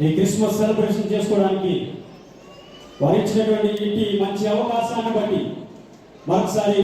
ఈ Christmas celebration చేసుకోవడానికి వారు ఇచ్చినటువంటి ఇంటి మంచి అవకాశాన్ని బట్టి మరొకసారి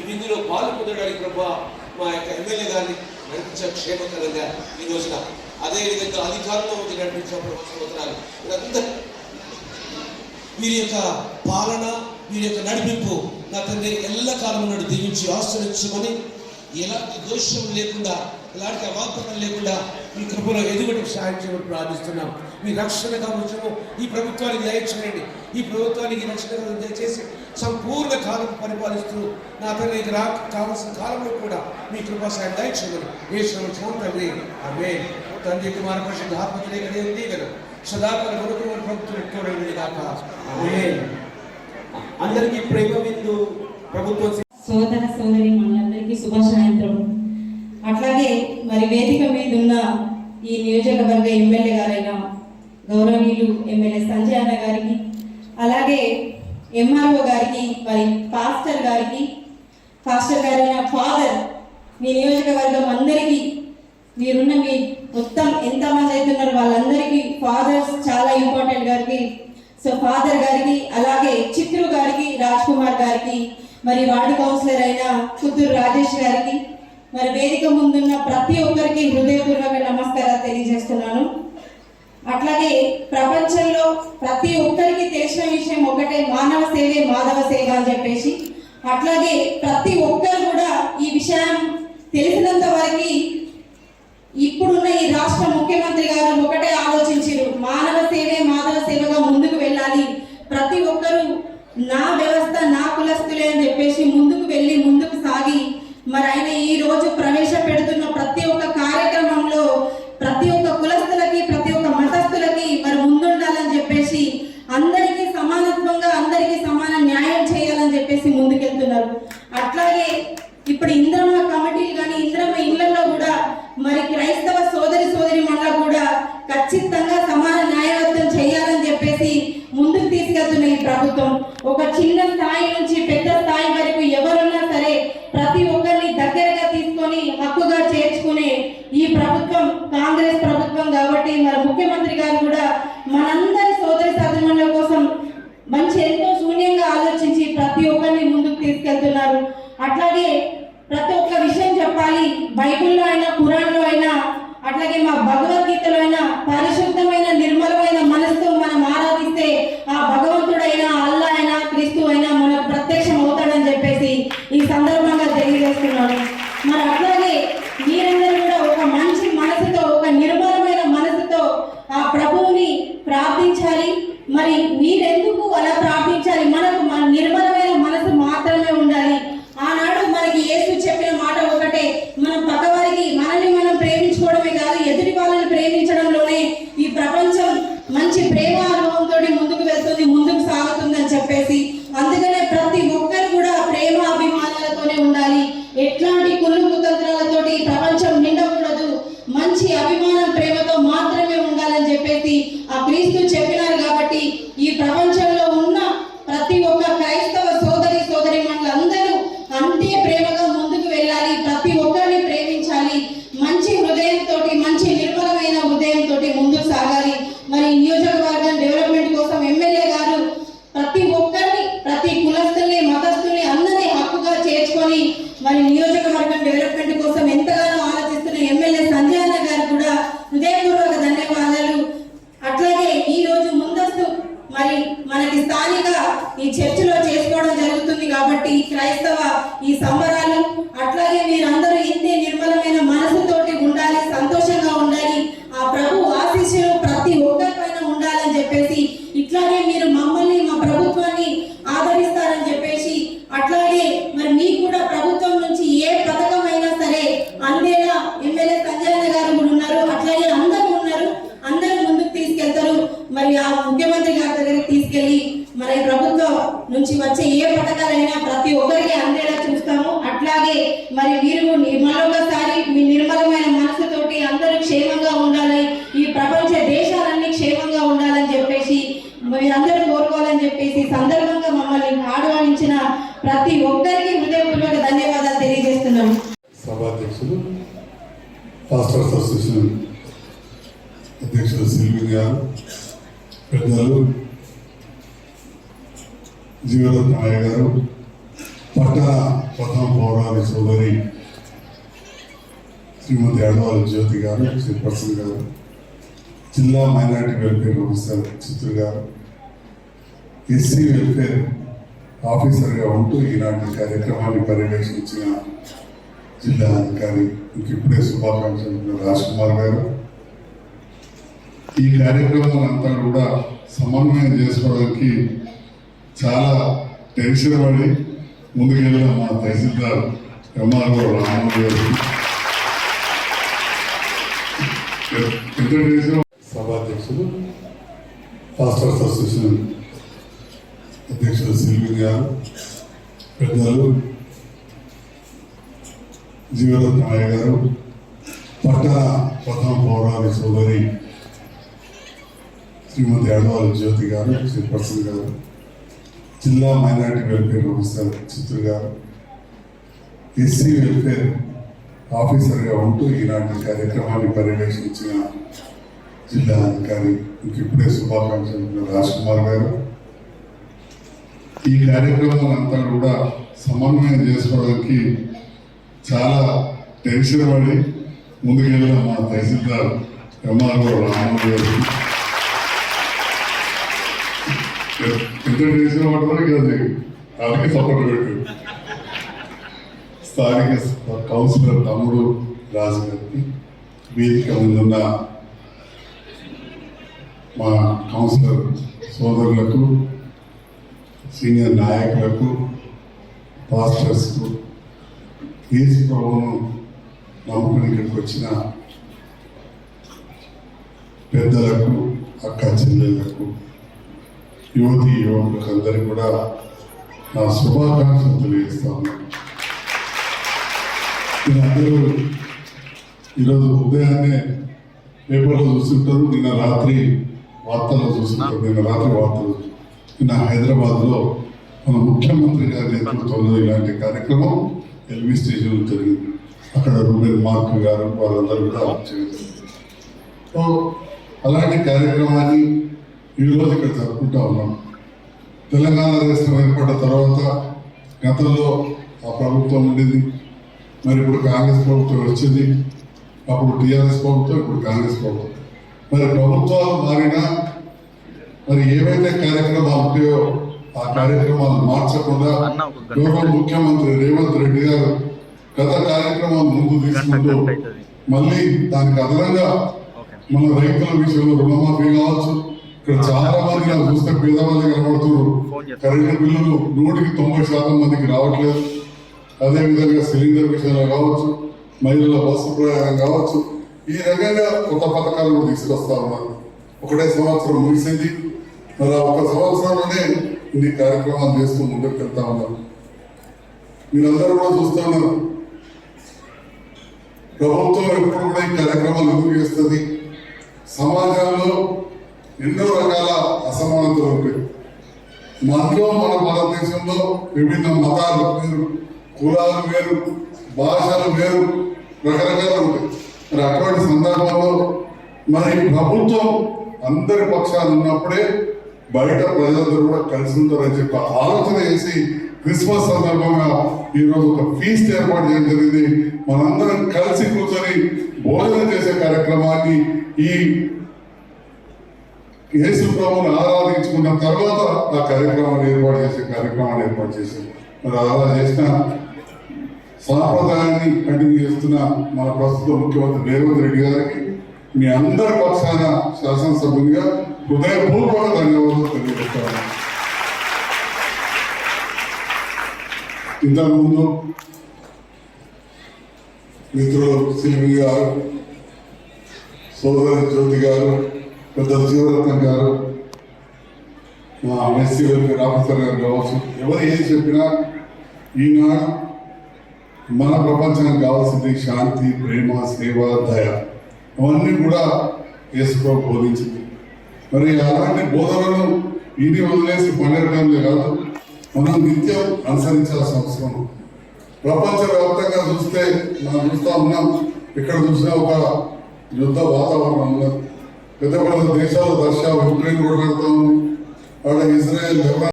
ఇది ఇందులో పాలు పొందడానికి ప్రభా మా యొక్క ఎమ్మెల్యే గారిని నడిపించే క్షేమకరంగా ఈ రోజున అదేవిధంగా అధికారంలో ఉంది నడిపించిన ప్రభుత్వం స్తోత్రాలు వీరి యొక్క పాలన వీరి యొక్క నడిపింపు నా తండ్రి ఎల్లకాలం నన్ను దీవించి ఆశ్రయించమని ఎలాంటి దోషం లేకుండా ఎలాంటి అవాంతరం లేకుండా మీ కృపలో ఎదుగుటకు సహాయం చేయమని ప్రార్థిస్తున్నాం. మీ రక్షణగా ఉంచము. ఈ ప్రభుత్వానికి దయచేయండి ఈ ప్రభుత్వానికి రక్షణ దయచేసి సంపూర్ణ కాలం పరిపాలిస్తూ నా తండ్రి ఇక రా కావాల్సిన కాలంలో కూడా మీ కృపా సాయం దయచేయమని ఏ సంవత్సరం తండ్రి అవే తండ్రి కుమార పరిషత్ ఆత్మత్రేక దీవెన. సదాకాల కొరకు ప్రభుత్వం తోడైంది కాక ఆమేన్. అందరికీ ప్రేమ విందు ప్రభుత్వం సోదర సోదరి మనందరికీ శుభ సాయంత్రం అట్లాగే మరి వేదిక మీద ఉన్న ఈ నియోజకవర్గ ఎమ్మెల్యే గారైన గౌరవనీయులు ఎమ్మెల్యే సంజయ్ అన్న గారికి అలాగే ఎంఆర్ఓ గారికి మరి పాస్టర్ గారికి పాస్టర్ గారైన ఫాదర్ మీ నియోజకవర్గం అందరికీ మీరున్న మీ మొత్తం ఎంతమంది అవుతున్నారు వాళ్ళందరికీ ఫాదర్స్ చాలా ఇంపార్టెంట్ గారికి సో ఫాదర్ గారికి అలాగే చిత్రు గారికి రాజ్ కుమార్ గారికి మరి వార్డు కౌన్సిలర్ అయిన పుత్తూరు రాజేష్ గారికి మరి వేదిక ముందున్న ప్రతి ఒక్కరికి హృదయపూర్వక నమస్కారాలు తెలియజేస్తున్నాను. అట్లాగే ప్రపంచంలో ప్రతి ఒక్కరికి తెలిసిన విషయం ఒకటే మానవ సేవే మాధవ సేవ అని చెప్పేసి. అట్లాగే ప్రతి ఒక్కరు కూడా ఈ విషయం తెలిసినంత వరకు ఇప్పుడున్న ఈ రాష్ట్ర ముఖ్యమంత్రి గారు ఒకటే ఆలోచించారు. మానవ సేవే మాధవ సేవగా ముందుకు వెళ్ళాలి. ప్రతి హక్కుగా చేర్చుకునే ఈ ప్రభుత్వం కాంగ్రెస్ ప్రభుత్వం కాబట్టి మన ముఖ్యమంత్రి గారు కూడా మనందరి సోదరి సోదరుల కోసం మంచి ఎంతో శూన్యంగా ఆలోచించి ప్రతి ఒక్కరిని ముందుకు తీసుకెళ్తున్నారు. అట్లాగే ప్రతి ఒక్క విషయం చెప్పాలి. బైబిల్లో అయినా పురాణంలో అయినా అట్లాగే మా భగవద్గీతలో అయినా పరిశుద్ధమైన నిర్మలమైన మనసుతో మనం ఆరాధిస్తే ఆ భగవంతుడైనా అల్లా అయినా క్రీస్తు అయినా మనకు ప్రత్యక్షం అవుతాడని చెప్పేసి ఈ సందర్భంగా తెలియజేస్తున్నాను. మరి అట్లాగే మీరందరూ కూడా ఒక మంచి మనసుతో ఒక నిర్మలమైన మనసుతో ఆ ప్రభువుని ప్రార్థించాలి. మరి మీరెందుకు శ్రీమతి అడవాల జ్యోతి గారు చైర్పర్సన్ గారు. జిల్లా మైనారిటీ వెల్ఫేర్ ఆఫీసర్ చిత్రు గారు. ఎస్సీ వెల్ఫేర్ ఆఫీసర్గా ఉంటూ ఈనాటి కార్యక్రమాన్ని పర్యవేక్షించిన జిల్లా అధికారి ఇప్పుడే శుభాకాంక్షలు రాజ్ కుమార్ గారు. ఈ కార్యక్రమం అంతా కూడా సమన్వయం చేసుకోవడానికి చాలా టెన్షన్ పడి ముందుకెళ్ళిన మా తహసీల్దార్ ఎంఆర్ఓ రామన్ గారు. సభాధ్యక్షులు పాస్టర్స్ అసోసియేషన్ అధ్యక్షులు సిల్వి గారు పెద్దలు జీవరత్నాయ గారు పట్టణ ప్రథమ పౌరాణి సోదరి శ్రీమతి అడవాల జ్యోతి గారు చైర్పర్సన్ గారు జిల్లా మైనారిటీ వెల్ఫేర్ ఆఫీసర్ చిత్రు గారు ఎస్సీ వెల్ఫేర్ ఆఫీసర్గా ఉంటూ ఈనాటి కార్యక్రమాన్ని పర్యవేక్షించిన జిల్లా అధికారి మీకు ఇప్పుడే శుభాకాంక్షలు రాజ్ కుమార్ గారు ఈ కార్యక్రమం అంతా కూడా సమన్వయం చేసుకోవడానికి చాలా టెన్షన్ పడి ముందుకెళ్ళిన మా తహసీల్దార్ ఎంఆర్ఓ రామన్ గారు. ఎంత టెన్షన్ పడతారు కాదు అలాగే సపోర్ట్ పెట్టు స్థానిక కౌన్సిలర్ తమ్ముడు రాజు గారికి వేదిక ముందున్న మా కౌన్సిలర్ సోదరులకు సీనియర్ నాయకులకు పాస్టర్స్కు కేసు ప్రభువును నమ్ముకుని ఇక్కడికి వచ్చిన పెద్దలకు అక్క చెల్లెళ్ళకు యువతి యువకులకు అందరికీ కూడా నా శుభాకాంక్షలు తెలియజేస్తాను మీరందరూ ఈరోజు ఉదయాన్నే పేపర్లో చూస్తుంటారు నిన్న రాత్రి వార్తల్లో చూస్తుంటారు నిన్న రాత్రి వార్తలు. నిన్న హైదరాబాద్లో మన ముఖ్యమంత్రి గారి నేతృత్వంలో ఇలాంటి కార్యక్రమం ఎల్వి స్టేషన్లో జరిగింది. అక్కడ రూబెన్ మార్క్ గారు వాళ్ళందరూ కూడా సో అలాంటి కార్యక్రమాన్ని ఈరోజు ఇక్కడ జరుపుకుంటా ఉన్నాం. తెలంగాణ రాష్ట్రం ఏర్పడిన తర్వాత గతంలో ఆ ప్రభుత్వం ఉండేది. మరి ఇప్పుడు కాంగ్రెస్ ప్రభుత్వం వచ్చింది. అప్పుడు టీఆర్ఎస్ ప్రభుత్వం ఇప్పుడు కాంగ్రెస్ ప్రభుత్వం. మరి ప్రభుత్వాలు మారినా మరి ఏవైతే కార్యక్రమాలు ఉంటాయో ఆ కార్యక్రమాలు మార్చకుండా గౌరవ ముఖ్యమంత్రి రేవంత్ రెడ్డి గారు గత కార్యక్రమాలు ముందు తీసుకుంటూ మళ్ళీ దానికి అదనంగా మన రైతుల విషయంలో రుణమాఫీ కావచ్చు. ఇక్కడ చాలా మంది చూస్తే పేదవాళ్ళు కనబడుతున్నారు. కరెంటు బిల్లులు నూటికి తొంభై శాతం మందికి రావట్లేదు. అదే విధంగా సిలిండర్ విషయంలో కావచ్చు మహిళల బస్సు ప్రయాణం కావచ్చు ఈ రకంగా కొత్త పథకాలు కూడా తీసుకొస్తా ఉన్నారు. ఒకటే సంవత్సరం ముగిసింది. మరి ఒక సంవత్సరంలోనే ఇన్ని కార్యక్రమాలు చేస్తూ ముందుకు వెళ్తా ఉన్నారు. మీరందరూ కూడా చూస్తున్నారు ప్రభుత్వం ఎప్పుడు కూడా ఈ కార్యక్రమాలు ఎందుకు చేస్తుంది? సమాజంలో ఎన్నో రకాల అసమానతలు ఉంటాయి. మనలో మన భారతదేశంలో విభిన్న మతాలు కులాలు వేరు భాషలు వేరు రకరకాలు ఉంటాయి. మరి అటువంటి సందర్భంలో మరి ప్రభుత్వం అందరి పక్షాలు ఉన్నప్పుడే బయట ప్రజలందరూ కూడా కలిసి ఉంటారని చెప్పి ఆలోచన చేసి క్రిస్మస్ సందర్భంగా ఈరోజు ఒక ఫీస్ట్ ఏర్పాటు చేయడం జరిగింది. మనందరం కలిసి కూర్చొని భోజనం చేసే కార్యక్రమాన్ని ఈ యేసు ప్రభువుని ఆరాధించుకున్న తర్వాత ఆ కార్యక్రమాన్ని ఏర్పాటు చేసే కార్యక్రమాన్ని ఏర్పాటు చేశారు. మరి అలా చేసిన సాంప్రదాయాన్ని కంటిన్యూ చేస్తున్న మన ప్రస్తుత ముఖ్యమంత్రి రేవంత్ రెడ్డి గారికి మీ అందరి పక్షాన శాసనసభ్యునిగా హృదయపూర్వక ధన్యవాదాలు తెలియజేస్తాను. ఇంతకుముందు మిత్రులు సిల్వి గారు సోదరి జ్యోతి గారు పెద్ద జీవరత్నం గారు మా ఎస్సీ వెల్ఫేర్ ఆఫీసర్ గారు కావచ్చు ఎవరు ఏం చెప్పినా ఈనాడు మన ప్రపంచానికి కావాల్సింది శాంతి ప్రేమ సేవ దయ. అవన్నీ కూడా యేసుప్రభు బోధించింది. మరి అలాంటి బోధనలను ఇది వదిలేసి పనిరకంలో కాదు. మనం నిత్యం అనుసరించాల్సిన అవసరం. ఉంది. ప్రపంచవ్యాప్తంగా చూస్తే మనం చూస్తా ఉన్నాం. ఇక్కడ చూసినా ఒక యుద్ధ వాతావరణం ఉన్నది. పెద్ద పెద్ద దేశాలు రష్యా ఉక్రెయిన్ కూడా పెడతా అక్కడ Israel Lebanon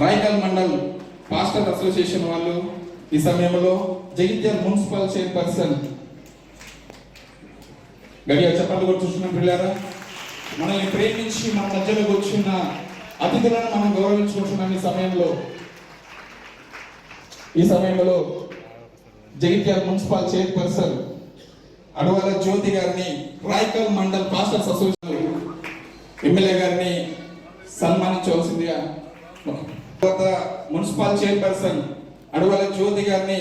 Raikal mandal pastor association వాళ్ళు ఈ సమయంలో జగిత్యాల మున్సిపల్ చైర్పర్సన్. గడియా చెప్పండి కూడా చూస్తున్నాం పిల్లారా మనల్ని ప్రేమించి మన మధ్యలోకి వచ్చిన అతిథులను మనం గౌరవించుకుంటున్నాం ఈ సమయంలో. ఈ సమయంలో జగిత్యాల మున్సిపల్ చైర్పర్సన్ అడవాల జ్యోతి గారిని Raikal mandal pastors association M L A గారిని సన్మానించవలసిందిగా మున్సిపల్ చైర్పర్సన్ అడవల జ్యోతి గారిని